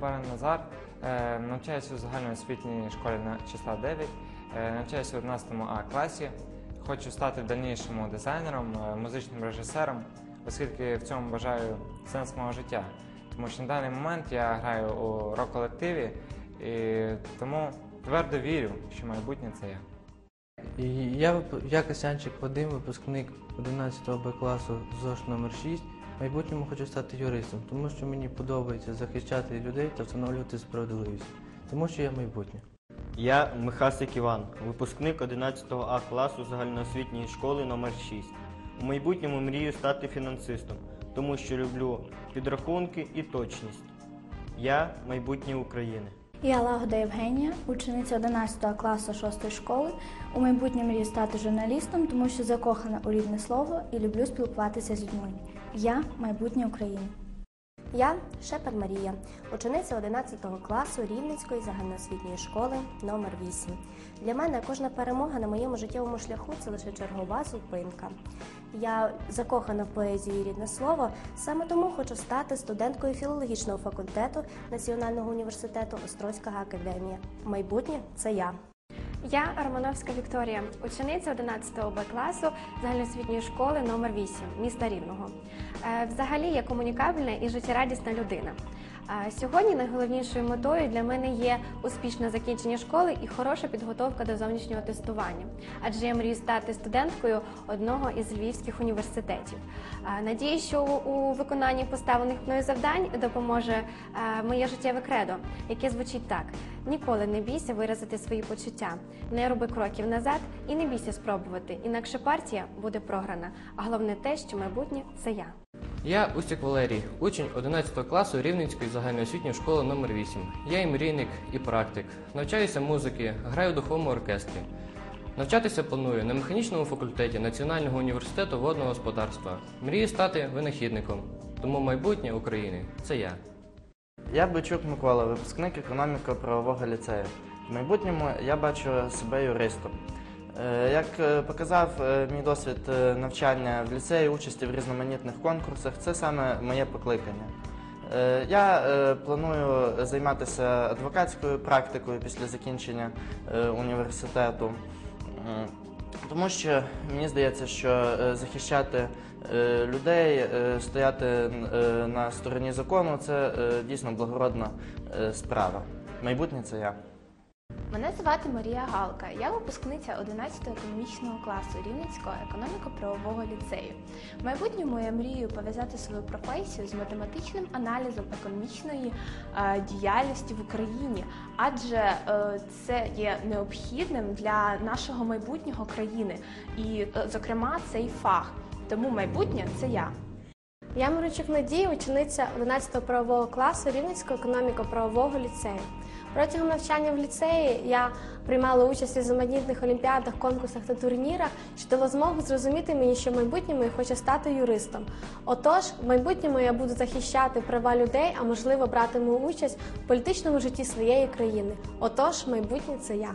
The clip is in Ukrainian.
Баран Назар, е, навчаюся у загальноосвітній школі на числа 9, е, навчаюся в 11 А класі. Хочу стати в дальнішому дизайнером, е, музичним режисером, оскільки в цьому бажаю сенс мого життя. Тому що на даний момент я граю у рок-колективі і тому твердо вірю, що майбутнє це я. Я, я Касянчик Вадим, випускник 11 Б класу ЗОШ номер 6 В майбутньому хочу стати юристом, тому що мені подобається захищати людей та встановлювати справедливість, тому що я майбутнє. Я Михасик Іван, випускник 11 А класу загальноосвітньої школи номер 6 У майбутньому мрію стати фінансистом, тому що люблю підрахунки і точність. Я майбутнє України. Я Лагода Євгенія, учениця 11 класу 6 школи. У майбутньому мрію стати журналістом, тому що закохана у рідне слово і люблю спілкуватися з людьми. Я майбутнє України. Я Шепер Марія, учениця 11 класу Рівненської загальноосвітньої школи номер 8 Для мене кожна перемога на моєму життєвому шляху це лише чергова зупинка. Я закохана в поезію і рідне слово, саме тому хочу стати студенткою філологічного факультету Національного університету Острозька академія. Майбутнє це я. Я Романовська Вікторія, учениця 11 Б класу загальноосвітньої школи номер 8 міста Рівного. Е, Взагалі я комунікабельна і життєрадісна людина. Сьогодні найголовнішою метою для мене є успішне закінчення школи і хороша підготовка до зовнішнього тестування, адже я мрію стати студенткою одного із львівських університетів. Надію, що у виконанні поставлених мною завдань допоможе е, моє життєве кредо, яке звучить так: ніколи не бійся виразити свої почуття, не роби кроків назад і не бійся спробувати. Інакше партія буде програна. А головне те, що майбутнє це я. Я Устюк Валерій, учень 11 класу Рівненської загальноосвітньої школи номер 8 Я і мрійник, і практик. Навчаюся музики, граю в духовому оркестрі. Навчатися планую на механічному факультеті Національного університету водного господарства. Мрію стати винахідником. Тому майбутнє України це я. Я Бичук Микола, випускник економіко-правового ліцею. В майбутньому я бачу себе юристом. Е, Як е, показав е, мій досвід навчання в ліцеї, участі в різноманітних конкурсах, це саме моє покликання. Я планую займатися адвокатською практикою після закінчення університету. Тому що мені здається, що захищати людей, стояти на стороні закону це дійсно благородна справа. Майбутнє це я. Мене звати Марія Галка. Я випускниця 11 економічного класу Рівненського економіко-правового ліцею. В майбутньому я мрію пов'язати свою професію з математичним аналізом економічної е, діяльності в Україні, адже е, це є необхідним для нашого майбутнього країни, і, е, зокрема, цей фах. Тому майбутнє це я. Я Миричук Надія, учениця 11-го правового класу Рівненського економіко-правового ліцею. Протягом навчання в ліцеї я приймала участь у різноманітних олімпіадах, конкурсах та турнірах, що дало змогу зрозуміти мені, що в майбутньому я хочу стати юристом. Отож, в майбутньому я буду захищати права людей, а можливо братиму участь в політичному житті своєї країни. Отож, майбутнє це я.